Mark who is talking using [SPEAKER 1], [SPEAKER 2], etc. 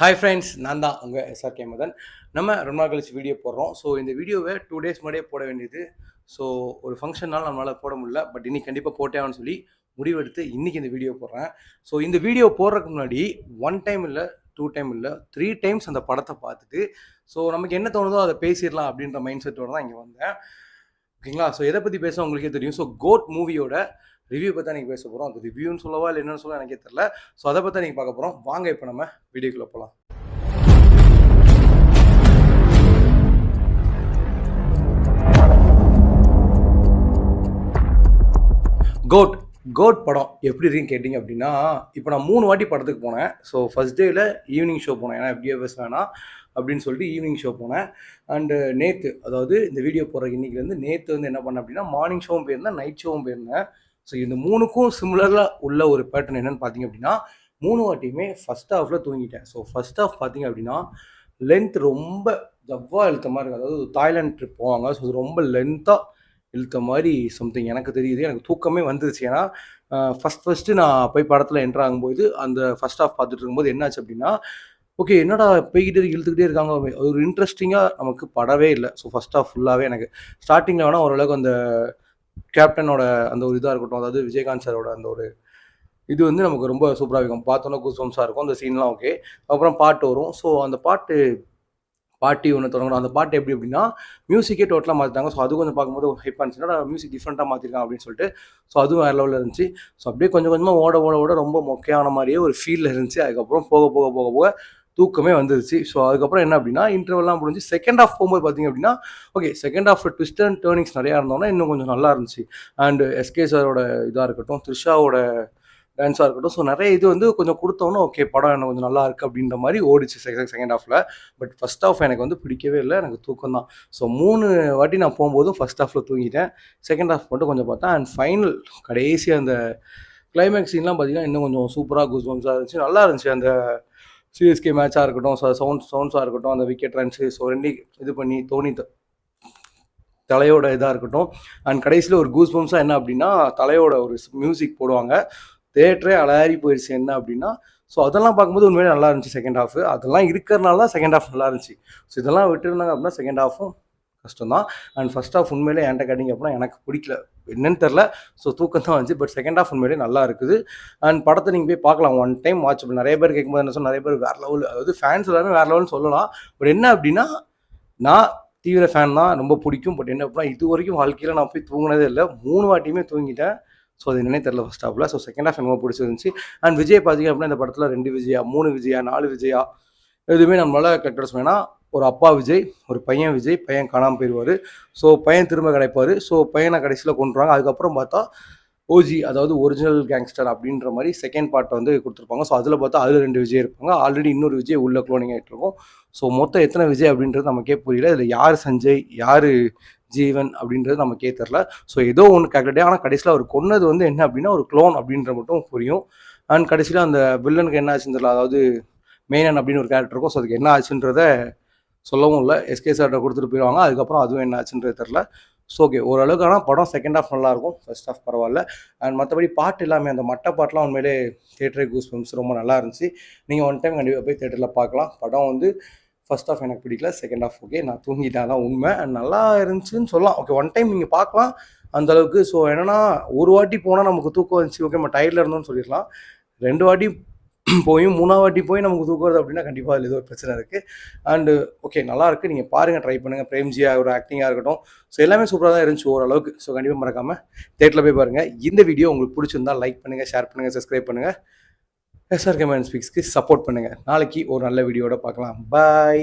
[SPEAKER 1] Hi friends நான் தான் உங்கள் எஸ்ஆர்கே மதன். நம்ம ரொம்ப நாள் கழிச்சு வீடியோ போடுறோம். ஸோ இந்த வீடியோவை டூ டேஸ் முன்னாடியே போட வேண்டியது. ஸோ ஒரு ஃபங்க்ஷனால் நம்மளால் போட முடியல. பட் இன்னைக்கு கண்டிப்பாக போட்டேன்னு சொல்லி முடிவெடுத்து இன்றைக்கி இந்த வீடியோ போடுறேன். ஸோ இந்த வீடியோ போடுறதுக்கு முன்னாடி ஒன் டைம் இல்லை டூ டைம் இல்லை த்ரீ டைம்ஸ் அந்த படத்தை பார்த்துட்டு ஸோ நமக்கு என்ன தோணுதோ அதை பேசிடலாம் அப்படின்ற மைண்ட் செட்டோடு தான் இங்கே வந்தேன். ஓகேங்களா ஸோ எதை பற்றி பேச உங்களுக்கே தெரியும். ஸோ கோட் மூவியோட ரிவ்யூ பற்றி நீங்கள் பேச போகிறோம் அது ரிவ்யூன்னு சொல்லவா இல்லை என்னன்னு சொல்ல எனக்கே தெரில ஸோ அதை பற்றி நீங்கள் பார்க்க போகிறோம் வாங்க இப்போ நம்ம வீடியோக்குள்ளே போகலாம் கோட் கோட் படம் எப்படி இருக்குன்னு கேட்டிங்க அப்படின்னா இப்போ நான் மூணு வாட்டி படத்துக்கு போனேன். ஸோ ஃபஸ்ட் டேயில் ஈவினிங் ஷோ போனேன். ஏன்னா எஃப்டிஎஃப்எஸ் வேணாம் அப்படின்னு சொல்லிட்டு ஈவினிங் ஷோ போனேன். அண்டு நேற்று அதாவது இந்த வீடியோ போடுற இன்னைக்குலேருந்து நேற்று வந்து என்ன பண்ணேன் அப்படின்னா மார்னிங் ஷோவும் போயிருந்தேன் நைட் ஷோவும் போயிருந்தேன். ஸோ இந்த மூணுக்கும் சிமிலராக உள்ள ஒரு பேட்டர்ன் என்னன்னு பார்த்தீங்க அப்படின்னா மூணு வாட்டியுமே ஃபஸ்ட் ஹாஃபில் தூங்கிட்டேன். ஸோ ஃபஸ்ட் ஹாஃப் பார்த்தீங்க அப்படின்னா லென்த் ரொம்ப ஜவ்வா இழுத்த மாதிரி இருக்கு அதாவது தாய்லாண்ட் ட்ரிப் போவாங்க. ஸோ அது ரொம்ப லென்த்தாக இழுத்த மாதிரி சம்திங் எனக்கு தெரியுது. எனக்கு தூக்கமே வந்துருச்சு. ஏன்னா ஃபஸ்ட் ஃபஸ்ட்டு நான் போய் படத்தில் என்ட்ரு ஆகும்போது அந்த ஃபஸ்ட் ஹாஃப் பார்த்துட்டு இருக்கும்போது என்னாச்சு அப்படின்னா ஓகே என்னடா போய்கிட்டே இழுத்துக்கிட்டே இருக்காங்க. அது ஒரு இன்ட்ரெஸ்டிங்காக நமக்கு படவே இல்லை. ஸோ ஃபஸ்ட் ஆஃப் ஃபுல்லாகவே எனக்கு ஸ்டார்டிங்கில் வேணால் ஓரளவுக்கு அந்த கேப்டனோட அந்த ஒரு இதாக இருக்கட்டும் அதாவது விஜயகாந்த் சாரோட அந்த ஒரு இது வந்து நமக்கு ரொம்ப சூப்பராக இருக்கும். பார்த்தோன்னா குசோம்ஸாக இருக்கும். அந்த சீன்லாம் ஓகே அப்புறம் பாட்டு வரும். ஸோ அந்த பாட்டு பாட்டி ஒன்று தொடங்கணும். அந்த பாட்டு எப்படி அப்படின்னா மியூசிக்கே டோட்டலாக மாற்றிட்டாங்க ஸோ அது கொஞ்சம் பார்க்கும்போது ஹைப்பாக இருந்துச்சுன்னா மியூசிக் டிஃப்ரெண்ட்டாக மாற்றிருக்காங்க அப்படின்னு சொல்லிட்டு ஸோ அதுவும் வேறு லெவலில் இருந்துச்சு. ஸோ அப்படியே கொஞ்சம் கொஞ்சமாக ஓட ஓட ஓட ரொம்ப மொக்கையான மாதிரியே ஒரு ஃபீலில் இருந்துச்சு. அதுக்கப்புறம் போக போக போக போக தூக்கமே வந்துருச்சு. ஸோ அதுக்கப்புறம் என்ன அப்படின்னா இன்டர்வெல்லாம் முடிஞ்சு செகண்ட் ஹாஃப் போகும்போது பார்த்தீங்க அப்படின்னா okay second half twist and turnings நிறையா இருந்தோன்னா இன்னும் கொஞ்சம் நல்லா இருந்துச்சு. அண்ட் எஸ்கே சாரோட இதாக இருக்கட்டும் த்ரிஷாவோட டான்ஸாக இருக்கட்டும் ஸோ நிறைய இது வந்து கொஞ்சம் கொடுத்தோன்னே ஓகே படம் எனக்கு கொஞ்சம் நல்லா இருக்குது அப்படின்ற மாதிரி ஓடிச்சு செகண்ட் செகண்ட் ஹாஃபில் பட் ஃபஸ்ட் ஆஃப் எனக்கு வந்து பிடிக்கவே இல்லை எனக்கு தூக்கம் தான். ஸோ மூணு வாட்டி நான் போகும்போதும் ஃபஸ்ட் ஹாஃபில் தூங்கிட்டேன். செகண்ட் ஹாஃப் மட்டும் கொஞ்சம் பார்த்தேன். அண்ட் ஃபைனல் கடைசி அந்த கிளைமேக்ஸ் சீன்லாம் பார்த்தீங்கன்னா இன்னும் கொஞ்சம் சூப்பராக குஸ்பம்ஸாக இருந்துச்சு. நல்லா இருந்துச்சு அந்த சிஎஸ்கே மேட்சாக இருக்கட்டும் சவுண்ட் சவுண்ட்ஸாக இருக்கட்டும் அந்த விக்கெட் ரன்ஸு ஸோ இது பண்ணி தோனி த- தலையோட இதாக இருக்கட்டும். அண்ட் கடைசியில் ஒரு கூஸ் பம்ஸாக என்ன அப்படின்னா தலையோட ஒரு மியூசிக் போடுவாங்க. தேட்டரே அலறி போயிடுச்சு என்ன அப்படின்னா ஸோ அதெல்லாம் பார்க்கும்போது உண்மையிலே நல்லா இருந்துச்சு செகண்ட் ஹாஃப் அதெல்லாம் இருக்கிறனால தான் செகண்ட் ஹாஃப் நல்லா இருந்துச்சு. ஸோ இதெல்லாம் விட்டுருந்தாங்க அப்படின்னா செகண்ட் ஹாஃபும் கஷ்டம் தான் அண்ட் ஃபஸ்ட் ஹாஃப் உண்மையிலே என்கிட்ட கேட்டிங்க அப்படின்னா எனக்கு பிடிக்கல. என்னன்னு தெரில ஸோ தூக்கம் தான் வந்துச்சு. பட் செகண்ட் ஆஃப் உண்மையிலே நல்லா இருக்குது. அண்ட் படத்தை நீங்கள் போய் பார்க்கலாம். ஒன் டைம் வாட்ச் நிறைய பேர் கேட்கும்போது என்ன சொன்ன நிறைய பேர் வேறு லெவல் அதாவது ஃபேன்ஸ் எல்லாமே வேறு லெவல்னு சொல்லலாம். பட் என்ன அப்படின்னா நான் தீவிர ஃபேன் தான். ரொம்ப பிடிக்கும். பட் என்ன அப்படின்னா இது வரைக்கும் வாழ்க்கையில் நான் போய் தூங்கினதே இல்லை. மூணு வாட்டியுமே தூங்கிட்டேன். ஸோ அது என்னன்னே தெரில ஃபஸ்ட் ஹாஃபில் ஸோ செகண்ட் ஹாஃப் ரொம்ப பிடிச்சிருந்துச்சு அண்ட் விஜய் பார்த்தீங்க அப்படின்னா இந்த படத்தில் ரெண்டு விஜயா மூணு விஜயா நாலு விஜயா எதுவுமே நம்மளால் கரெக்டாக சொன்னா ஒரு அப்பா விஜய் ஒரு பையன் விஜய் பையன் காணாமல் போயிடுவார் ஸோ பையன் திரும்ப கிடைப்பார். ஸோ பையனை கடைசியில் கொண்டுருவாங்க அதுக்கப்புறம் பார்த்தா ஓஜி அதாவது ஒரிஜினல் கேங்ஸ்டர் அப்படின்ற மாதிரி செகண்ட் பார்ட்டை வந்து கொடுத்துருப்பாங்க. ஸோ அதில் பார்த்தா அதில் ரெண்டு விஜய் இருப்பாங்க. ஆல்ரெடி இன்னொரு விஜய் உள்ள குளோனிங் ஆகிட்டு இருக்கும். ஸோ மொத்தம் எத்தனை விஜய் அப்படின்றது நமக்கே புரியல. இதில் யார் சஞ்சய் யார் ஜீவன் அப்படின்றது நமக்கே தெரில ஸோ ஏதோ ஒன்று கேட்கட்டே ஆனால் கடைசியில் அவர் கொன்னது வந்து என்ன அப்படின்னா ஒரு க்ளோன் அப்படின்ற மட்டும் புரியும். அண்ட் கடைசியில் அந்த வில்லனுக்கு என்ன ஆச்சுன்னு தெரியல. அதாவது மேனன் அப்படின்னு ஒரு கேரக்டர் இருக்கும். ஸோ அதுக்கு என்ன ஆச்சுன்றத சொல்லவும் இல்லை. எஸ்கே சார்கிட்ட கொடுத்துட்டு போயிடுவாங்க அதுக்கப்புறம் அதுவும் என்ன ஆச்சுன்றது தெரில ஸோ ஓகே ஓரளவுக்கு ஆனால் படம் செகண்ட் ஹாஃப் நல்லாயிருக்கும். ஃபர்ஸ்ட் ஹாஃப் பரவாயில்ல. அண்ட் மற்றபடி பாட்டு எல்லாமே அந்த மட்ட பாட்டெலாம் உண்மையிலே தேட்டரை கூஸ் ஃபிலிம்ஸ் ரொம்ப நல்லா இருந்துச்சு. நீங்கள் ஒன் டைம் கண்டிப்பாக போய் தேட்டரில் பார்க்கலாம். படம் வந்து ஃபர்ஸ்ட் ஆஃப் எனக்கு பிடிக்கல. செகண்ட் ஆஃப் ஓகே நான் தூங்கிட்டேன். தான் உண்மை. அண்ட் நல்லா இருந்துச்சுன்னு சொல்லலாம். ஓகே ஒன் டைம் நீங்கள் பார்க்கலாம். அந்தளவுக்கு ஸோ என்னென்னா ஒரு வாட்டி போனால் நமக்கு தூக்கம் வந்துச்சு. ஓகே நம்ம டயர்டில் இருந்தோம்னு சொல்லிடலாம். ரெண்டு வாட்டி போய் மூணாவது வாட்டி போய் நமக்கு தூக்குறது அப்படின்னா கண்டிப்பாக அதில் ஏதோ ஒரு பிரச்சனை இருக்குது அண்டு ஓகே நல்லா இருக்குது நீங்கள் பாருங்கள் ட்ரை பண்ணுங்கள் பிரேம்ஜியாக ஒரு ஆக்டிங்காக இருக்கட்டும். ஸோ எல்லாமே சூப்பராக தான் இருந்துச்சு ஓரளவுக்கு. ஸோ கண்டிப்பாக மறக்காமல் தேட்டரில் போய் பாருங்கள் இந்த வீடியோ உங்களுக்கு பிடிச்சிருந்தா லைக் பண்ணுங்கள் ஷேர் பண்ணுங்கள் சப்ஸ்கிரைப் பண்ணுங்கள் எஸ்ஆர் கமெண்ட் ஸ்பீக்ஸ்க்கு சப்போர்ட் பண்ணுங்கள் நாளைக்கு ஒரு நல்ல வீடியோட பார்க்கலாம். பாய்